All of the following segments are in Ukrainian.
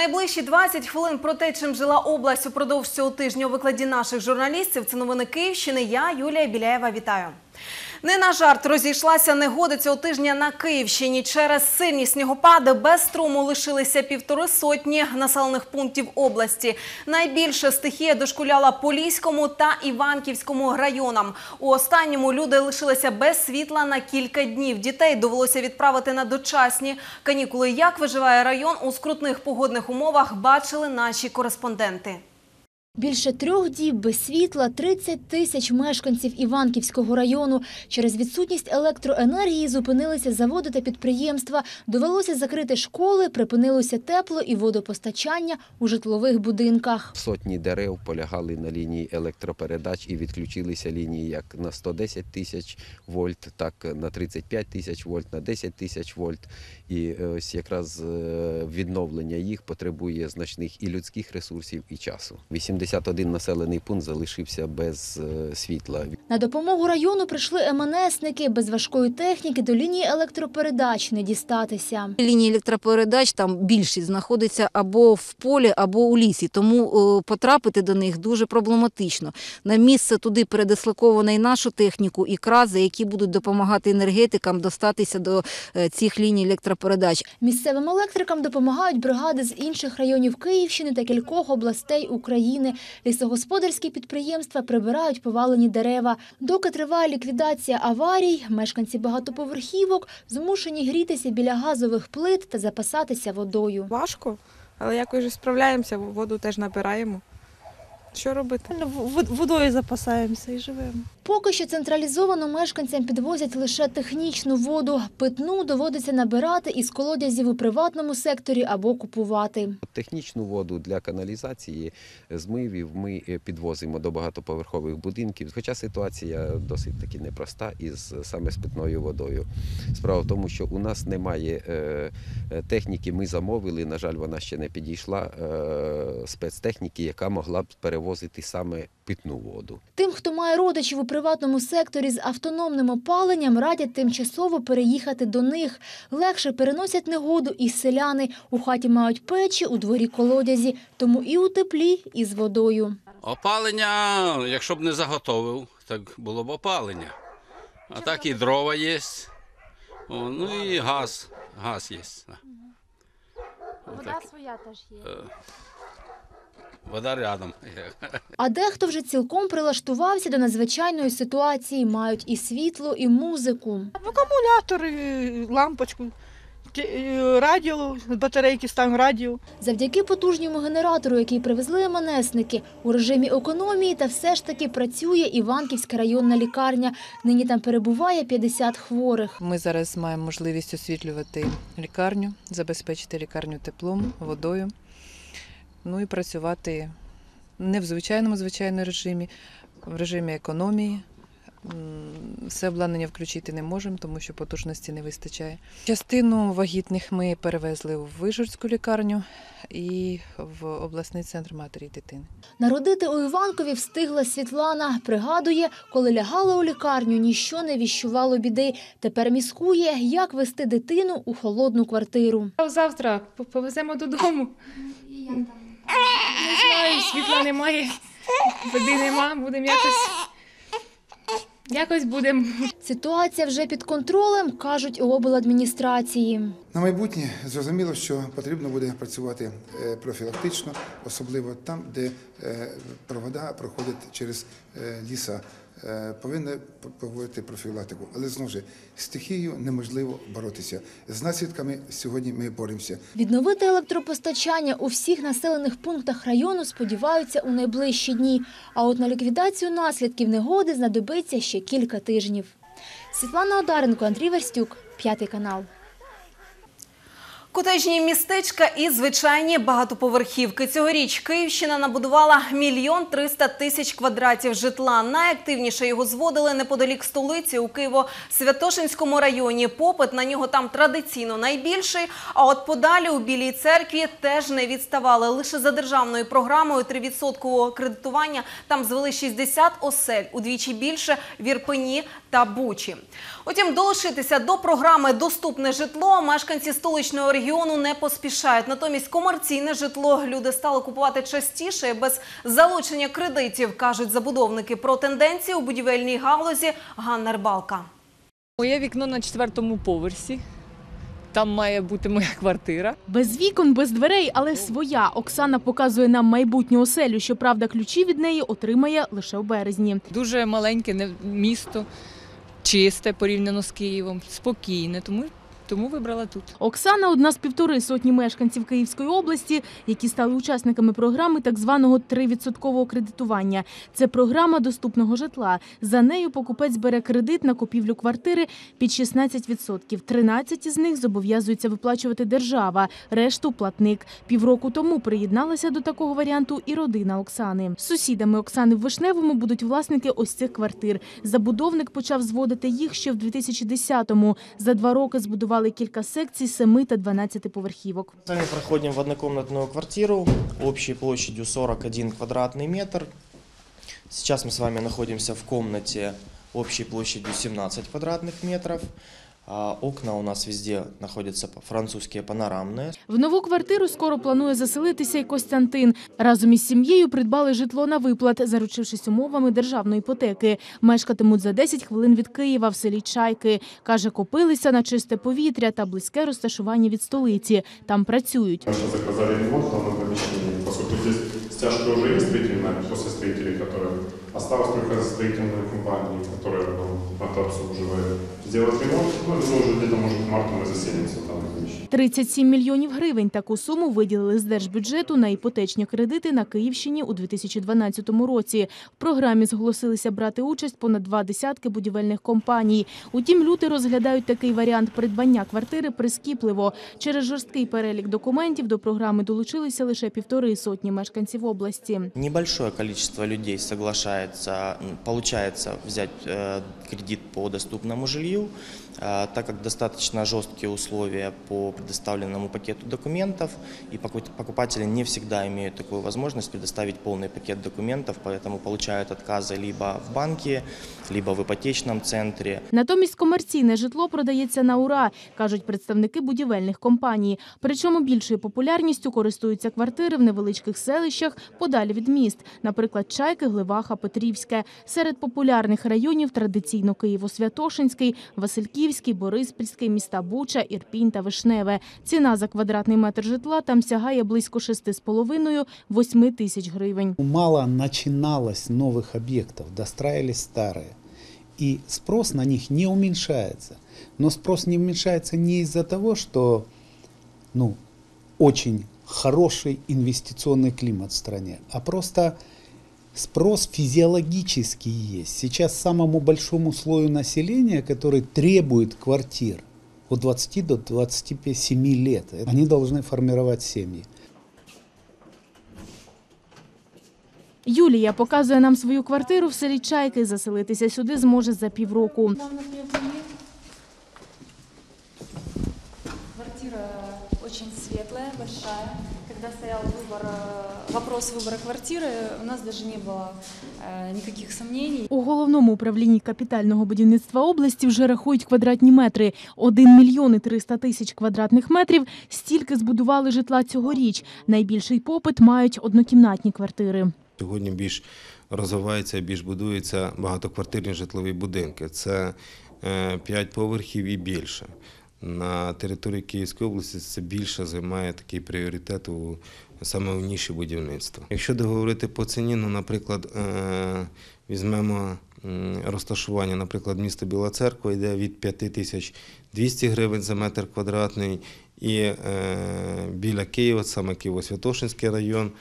Найближчі 20 хвилин про те, чим жила область упродовж цього тижня у викладі наших журналістів. Це новини Київщини. Я Юлія Біляєва. Вітаю. Не на жарт розійшлася негода цього тижня на Київщині. Через сильні снігопади без струму лишилися півтори сотні населених пунктів області. Найбільше стихія дошкуляла Поліському та Іванківському районам. У останньому люди лишилися без світла на кілька днів. Дітей довелося відправити на дочасні канікули. Як виживає район у скрутних погодних умовах, бачили наші кореспонденти. Більше трьох діб без світла 30 тисяч мешканців Іванківського району. Через відсутність електроенергії зупинилися заводи та підприємства. Довелося закрити школи, припинилося тепло і водопостачання у житлових будинках. Сотні дерев полягали на лінії електропередач і відключилися лінії як на 110 тисяч вольт, так на 35 тисяч вольт, на 10 тисяч вольт. І е, ось якраз е, відновлення їх потребує значних і людських ресурсів, і часу. 81 населений пункт залишився без е, світла. На допомогу району прийшли МНСники. Без важкої техніки до лінії електропередач не дістатися. Лінії електропередач там більшість знаходиться або в полі, або у лісі, тому е, потрапити до них дуже проблематично. На місце туди передислоковано і нашу техніку, і крази, які будуть допомагати енергетикам достатися до е, цих ліній електропередач. Місцевим електрикам допомагають бригади з інших районів Київщини та кількох областей України. Лісогосподарські підприємства прибирають повалені дерева. Доки триває ліквідація аварій, мешканці багатоповерхівок змушені грітися біля газових плит та запасатися водою. Важко, але якось справляємося, воду теж набираємо. Що робити? Ну, Водою запасаємося і живемо. Поки що централізовано мешканцям підвозять лише технічну воду. Питну доводиться набирати із колодязів у приватному секторі або купувати. Технічну воду для каналізації змивів ми е, підвозимо до багатоповерхових будинків. Хоча ситуація досить таки непроста із саме з питною водою. Справа в тому, що у нас немає е, е, техніки. Ми замовили. На жаль, вона ще не підійшла е, спецтехніки, яка могла б перевозити саме питну воду. Тим, хто має родичів у приватному секторі з автономним опаленням, радять тимчасово переїхати до них. Легше переносять негоду і селяни. У хаті мають печі, у дворі колодязі, тому і у теплі, і з водою. Опалення, якщо б не заготовив, так було б опалення. А так і дрова є. О, ну і газ. Газ є. Вода своя теж є. Вода рядом. А дехто вже цілком прилаштувався до надзвичайної ситуації. Мають і світло, і музику. Акумулятор, і лампочку, радіо, батарейки ставимо радіо. Завдяки потужному генератору, який привезли МНСники, у режимі економії та все ж таки працює Іванківська районна лікарня. Нині там перебуває 50 хворих. Ми зараз маємо можливість освітлювати лікарню, забезпечити лікарню теплом, водою, ну і працювати не в звичайному звичайному режимі, в режимі економії. Все обладнання включити не можемо, тому що потужності не вистачає. Частину вагітних ми перевезли в Вижгородську лікарню і в обласний центр матері і дитини. Народити у Іванкові встигла Світлана. Пригадує, коли лягала у лікарню, ніщо не віщувало біди. Тепер міскує, як вести дитину у холодну квартиру. Завтра по- повеземо додому. Не знаю, світла немає, води нема, будемо якось. Якось будемо. Ситуація вже під контролем, кажуть у обладміністрації. На майбутнє зрозуміло, що потрібно буде працювати е, профілактично, особливо там, де е, провода проходять через е, ліса. Е, Повинні проводити профілактику, але знову ж стихією неможливо боротися. З наслідками сьогодні ми боремося. Відновити електропостачання у всіх населених пунктах району сподіваються у найближчі дні. А от на ліквідацію наслідків негоди знадобиться ще кілька тижнів. Світлана Одаренко, Андрій Верстюк, п'ятий канал. Котежні містечка і звичайні багатоповерхівки. Цьогоріч Київщина набудувала мільйон триста тисяч квадратів житла. Найактивніше його зводили неподалік столиці у Києво-Святошинському районі. Попит на нього там традиційно найбільший. А от подалі у Білій церкві теж не відставали. Лише за державною програмою 3% кредитування там звели 60 осель, удвічі більше в Ірпені та Бучі. Утім, долучитися до програми Доступне житло мешканці столичного регіону не поспішають. Натомість комерційне житло люди стали купувати частіше і без залучення кредитів, кажуть забудовники. Про тенденції у будівельній галузі Ганна Рибалка. Моє вікно на четвертому поверсі. Там має бути моя квартира. Без вікон, без дверей, але своя. Оксана показує нам майбутню оселю. Щоправда, ключі від неї отримає лише в березні. Дуже маленьке не- місто, чисте порівняно з Києвом, спокійне, тому, тому вибрала тут. Оксана одна з півтори сотні мешканців Київської області, які стали учасниками програми так званого 3% кредитування. Це програма доступного житла. За нею покупець бере кредит на купівлю квартири під 16%. 13 з них зобов'язується виплачувати держава, решту платник. Півроку тому приєдналася до такого варіанту і родина Оксани. Сусідами Оксани в Вишневому будуть власники ось цих квартир. Забудовник почав зводити їх ще в 2010-му. За два роки збудували кілька секцій 7 та 12 поверхівок. Сами проходим в однокомнатную квартиру общей площадью 41 квадратный метр. Сейчас мы с вами находимся в комнате общей площадью 17 квадратных метров. А Окна у нас везде находятся по- французские панорамные. В нову квартиру скоро планує заселитися і Костянтин. Разом із сім'єю придбали житло на виплат, заручившись умовами державної іпотеки. Мешкатимуть за 10 хвилин від Києва в селі Чайки. Каже, купилися на чисте повітря та близьке розташування від столиці. Там працюють. Мы сейчас заказали ремонт в новом помещении, поскольку здесь стяжка уже есть строительная после строителей, которые осталось только строительные Сделать ремонт, ну, это уже где-то, может, к марту мы заселимся помещении. 37 мільйонів гривень таку суму виділили з держбюджету на іпотечні кредити на Київщині у 2012 році. В програмі зголосилися брати участь понад два десятки будівельних компаній. Утім, люди розглядають такий варіант придбання квартири прискіпливо. Через жорсткий перелік документів до програми долучилися лише півтори сотні мешканців області. Небольшое количество людей соглашается, м, получается взять э, кредит по доступному жилью, так как достаточно жесткие условия по предоставленному пакету документов, и поку- покупатели не всегда имеют такую возможность предоставить полный пакет документов, поэтому получают отказы либо в банке, либо в ипотечном центре. Натомість комерційне житло продається на ура, кажуть представники будівельних компаній. Причому більшою популярністю користуються квартири в невеличких селищах подалі від міст, наприклад, Чайки, Гливаха, Петрівське. Серед популярних районів традиційно Києво-Святошинський, Васильківський, Бориспільський, міста Буча, Ірпінь та Вишневе. Ціна за квадратний метр житла там сягає близько 6,5-8 тисяч гривень. Мало начиналось новых объектов, достраивались старые. И спрос на них не уменьшается. Но спрос не уменьшается не из-за того, что ну, очень хороший инвестиционный климат в стране, а просто спрос физиологический есть. Сейчас самому большому слою населения, который требует квартир от 20 до 27 лет, они должны формировать семьи. Юлія показує нам свою квартиру в селі Чайки. Заселитися сюди зможе за півроку. Квартира очень светлая, большая. Когда стоял выбор, э, вопрос выбора квартиры, у нас даже не было э, никаких сомнений. У головному управлінні капітального будівництва області вже рахують квадратні метри. 1 мільйон і 300 тисяч квадратних метрів стільки збудували житла цьогоріч. Найбільший попит мають однокімнатні квартири. Сьогодні більш розвиваються і більш будуються багатоквартирні житлові будинки. Це 5 поверхів і більше. На території Київської області це більше займає такий пріоритет у саме у ніші будівництва. Якщо договорити по ціні, ну, наприклад, е, візьмемо розташування, наприклад, місто Біла Церква йде від 5200 гривень за метр квадратний, і е, біля Києва, саме Києво-Святошинський район,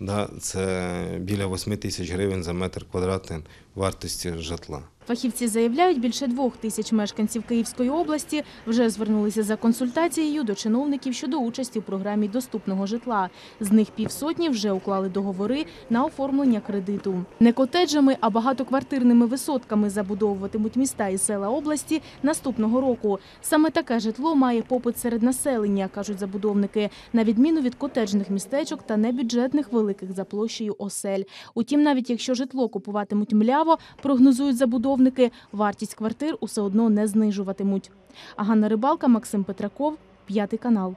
Да, це біля 8 тисяч гривень за метр квадратний вартості житла. Фахівці заявляють, більше двох тисяч мешканців Київської області вже звернулися за консультацією до чиновників щодо участі в програмі доступного житла. З них півсотні вже уклали договори на оформлення кредиту. Не котеджами, а багатоквартирними висотками забудовуватимуть міста і села області наступного року. Саме таке житло має попит серед населення, кажуть забудовники, на відміну від котеджних містечок та небюджетних великих за площею осель. Утім, навіть якщо житло купуватимуть мляво, прогнозують забудовники, забудовники вартість квартир усе одно не знижуватимуть. А Ганна Рибалка, Максим Петраков, п'ятий канал.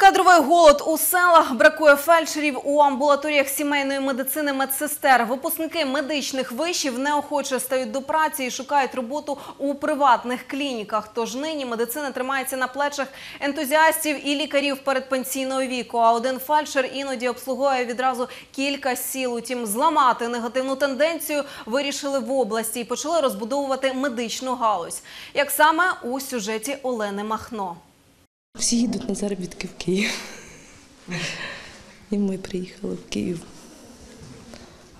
Кадровий голод у селах бракує фельдшерів у амбулаторіях сімейної медицини медсестер. Випускники медичних вишів неохоче стають до праці і шукають роботу у приватних клініках. Тож нині медицина тримається на плечах ентузіастів і лікарів передпенсійного віку. А один фельдшер іноді обслуговує відразу кілька сіл. Утім, зламати негативну тенденцію вирішили в області і почали розбудовувати медичну галузь. Як саме у сюжеті Олени Махно. Всі їдуть на заробітки в Київ. І ми приїхали в Київ.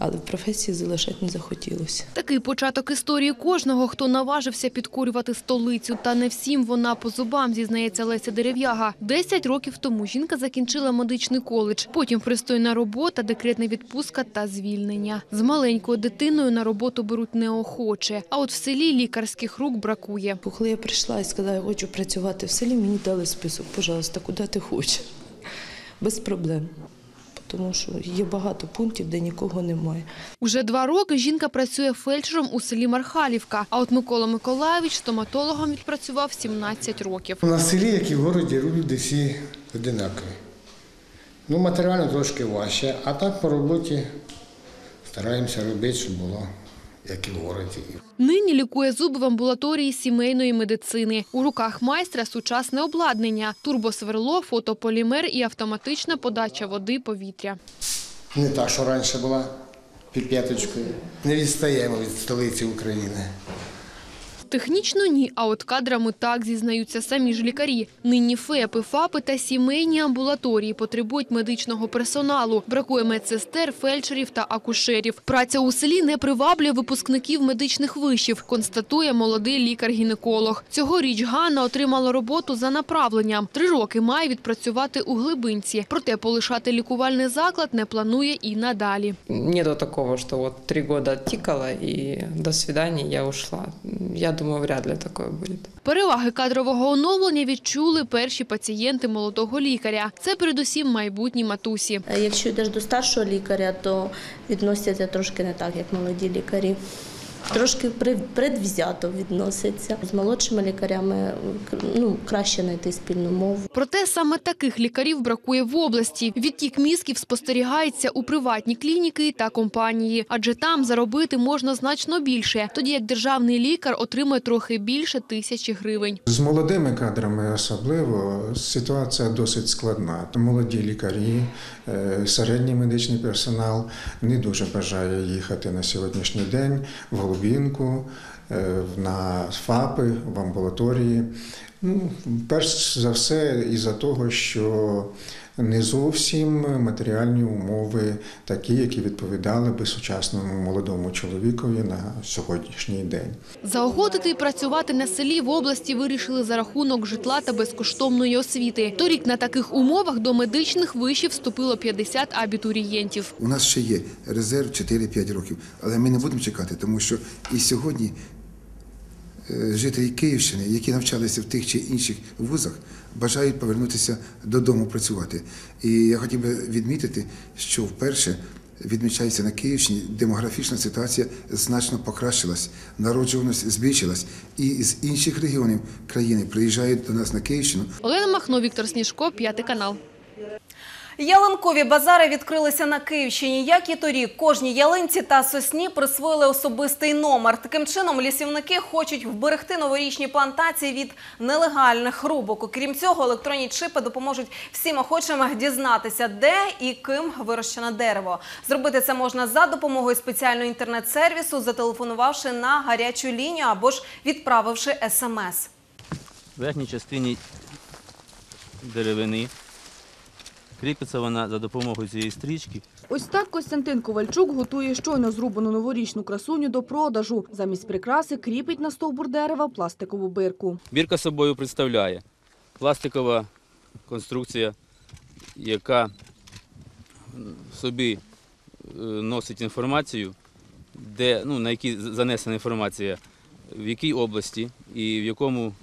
Але в професії залишати не захотілося. Такий початок історії кожного, хто наважився підкорювати столицю. Та не всім вона по зубам, зізнається Леся Дерев'яга. Десять років тому жінка закінчила медичний коледж. Потім пристойна робота, декретна відпустка та звільнення. З маленькою дитиною на роботу беруть неохоче. А от в селі лікарських рук бракує. Коли я прийшла і сказала, я хочу працювати в селі, мені дали список, пожалуйста, куди ти хочеш. Без проблем. Тому що є багато пунктів, де нікого немає. Уже два роки жінка працює фельдшером у селі Мархалівка. А от Микола Миколаєвич стоматологом відпрацював 17 років. На селі, як і в городі, люди всі одинакові. Ну, матеріально трошки важче, а так по роботі стараємося робити, щоб було як і в городі. Нині лікує зуби в амбулаторії сімейної медицини. У руках майстра сучасне обладнання, турбосверло, фотополімер і автоматична подача води повітря. Не та, що раніше була піп'яточкою. Не відстаємо від столиці України. Технічно ні, а от кадрами так зізнаються самі ж лікарі. Нині ФЕПи, ФАПи та сімейні амбулаторії потребують медичного персоналу. Бракує медсестер, фельдшерів та акушерів. Праця у селі не приваблює випускників медичних вишів, констатує молодий лікар-гінеколог. Цьогоріч Ганна отримала роботу за направленням. Три роки має відпрацювати у глибинці. Проте полишати лікувальний заклад не планує і надалі. Нету такого, что вот три года тикало и до свидания, я ушла. Я думаю, вряд ли такое будет. Переваги кадрового оновлення відчули перші пацієнти молодого лікаря. Це передусім майбутні матусі. Якщо йдеш до старшого лікаря, то відносяться трошки не так, як молоді лікарі. Трошки предвзято відносяться. З молодшими лікарями ну, краще знайти спільну мову. Проте саме таких лікарів бракує в області. Відтік мізків спостерігається у приватні клініки та компанії, адже там заробити можна значно більше, тоді як державний лікар отримує трохи більше тисячі гривень. З молодими кадрами особливо ситуація досить складна. Молоді лікарі, середній медичний персонал не дуже бажає їхати на сьогоднішній день в Голубінку, е, на ФАПи, в амбулаторії. Ну, перш за все, із-за того, що не зовсім матеріальні умови такі, які відповідали би сучасному молодому чоловікові на сьогоднішній день. Заохотити і працювати на селі в області вирішили за рахунок житла та безкоштовної освіти. Торік на таких умовах до медичних вишів вступило 50 абітурієнтів. У нас ще є резерв 4-5 років, але ми не будемо чекати, тому що і сьогодні жителі Київщини, які навчалися в тих чи інших вузах, бажають повернутися додому працювати. І я хотів би відмітити, що вперше відмічається на Київщині демографічна ситуація значно покращилась, народжуваність збільшилась, і з інших регіонів країни приїжджають до нас на Київщину Олена Махно, Віктор Сніжко, п'ятий канал. Ялинкові базари відкрилися на Київщині. Як і торік, кожній ялинці та сосні присвоїли особистий номер. Таким чином, лісівники хочуть вберегти новорічні плантації від нелегальних рубок. Окрім цього, електронні чипи допоможуть всім охочим дізнатися, де і ким вирощено дерево. Зробити це можна за допомогою спеціального інтернет-сервісу, зателефонувавши на гарячу лінію або ж відправивши смс. В верхній частині деревини кріпиться вона за допомогою цієї стрічки. Ось так Костянтин Ковальчук готує щойно зрубану новорічну красуню до продажу. Замість прикраси кріпить на стовбур дерева пластикову бирку. Бірка собою представляє пластикова конструкція, яка в собі е, носить інформацію, де, ну, на якій занесена інформація, в якій області і в якому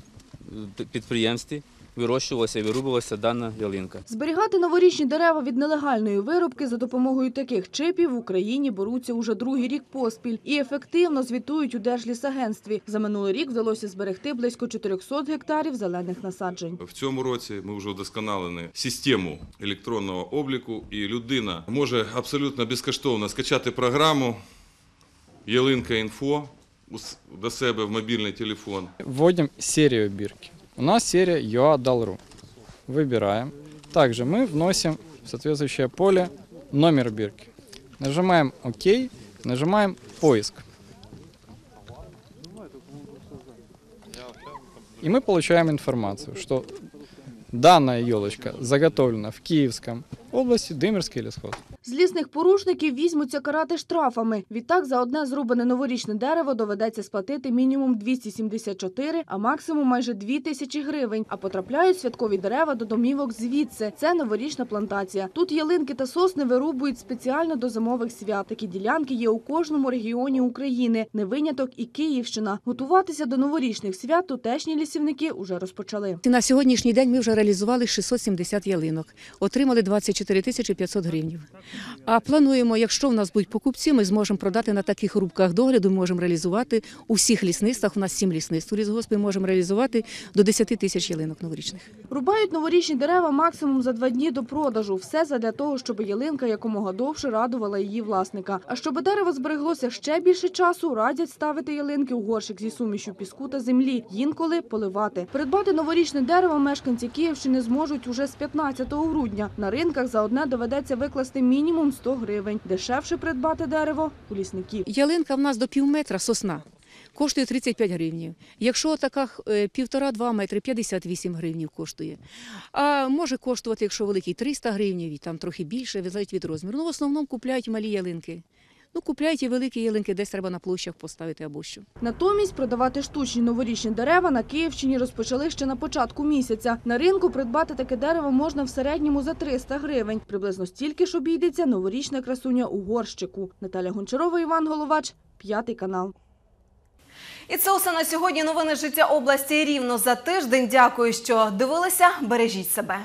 е, підприємстві вирощувалася і вирубувалася дана ялинка. Зберігати новорічні дерева від нелегальної вирубки за допомогою таких чипів в Україні беруться уже другий рік поспіль і ефективно звітують у Держлісагентстві. За минулий рік вдалося зберегти близько 400 гектарів зелених насаджень. В цьому році ми вже вдосконалили систему електронного обліку, і людина може абсолютно безкоштовно скачати програму Ялинка інфо до себе в мобільний телефон. Вводим серию бирки. У нас серия UA.DAL.RU. Выбираем. Также мы вносим в соответствующее поле номер бирки. Нажимаем ОК, нажимаем поиск. И мы получаем информацию, что данная елочка заготовлена в Киевском области, Дымерский лесхоз. Злісних порушників візьмуться карати штрафами. Відтак за одне зрубане новорічне дерево доведеться сплатити мінімум 274, а максимум майже 2 тисячі гривень. А потрапляють святкові дерева до домівок звідси. Це новорічна плантація. Тут ялинки та сосни вирубують спеціально до зимових свят. Такі ділянки є у кожному регіоні України. Не виняток і Київщина. Готуватися до новорічних свят тутешні лісівники уже розпочали. На сьогоднішній день ми вже реалізували 670 ялинок, отримали 24 тисячі 500 гривнів. А плануємо, якщо в нас будуть покупці, ми зможемо продати на таких рубках догляду, можемо реалізувати у всіх лісництвах, у нас сім лісництв, у лісгоспі можемо реалізувати до 10 тисяч ялинок новорічних. Рубають новорічні дерева максимум за два дні до продажу. Все задля того, щоб ялинка якомога довше радувала її власника. А щоб дерево збереглося ще більше часу, радять ставити ялинки у горщик зі сумішю піску та землі, інколи поливати. Придбати новорічне дерево мешканці Київщини зможуть уже з 15 грудня. На ринках за одне доведеться викласти мінімум 100 гривень. Дешевше придбати дерево у лісників. Ялинка в нас до пів метра сосна. Коштує 35 гривнів. Якщо така е, півтора-два метри, 58 гривнів коштує. А може коштувати, якщо великий, 300 гривнів і там трохи більше, залежить від розміру. Ну, в основному купляють малі ялинки. Ну, купляють і великі ялинки, десь треба на площах поставити або що. Натомість продавати штучні новорічні дерева на Київщині розпочали ще на початку місяця. На ринку придбати таке дерево можна в середньому за 300 гривень. Приблизно стільки ж обійдеться новорічна красуня у горщику. Наталя Гончарова, Іван Головач, п'ятий канал. І це усе на сьогодні. Новини життя області рівно за тиждень. Дякую, що дивилися. Бережіть себе.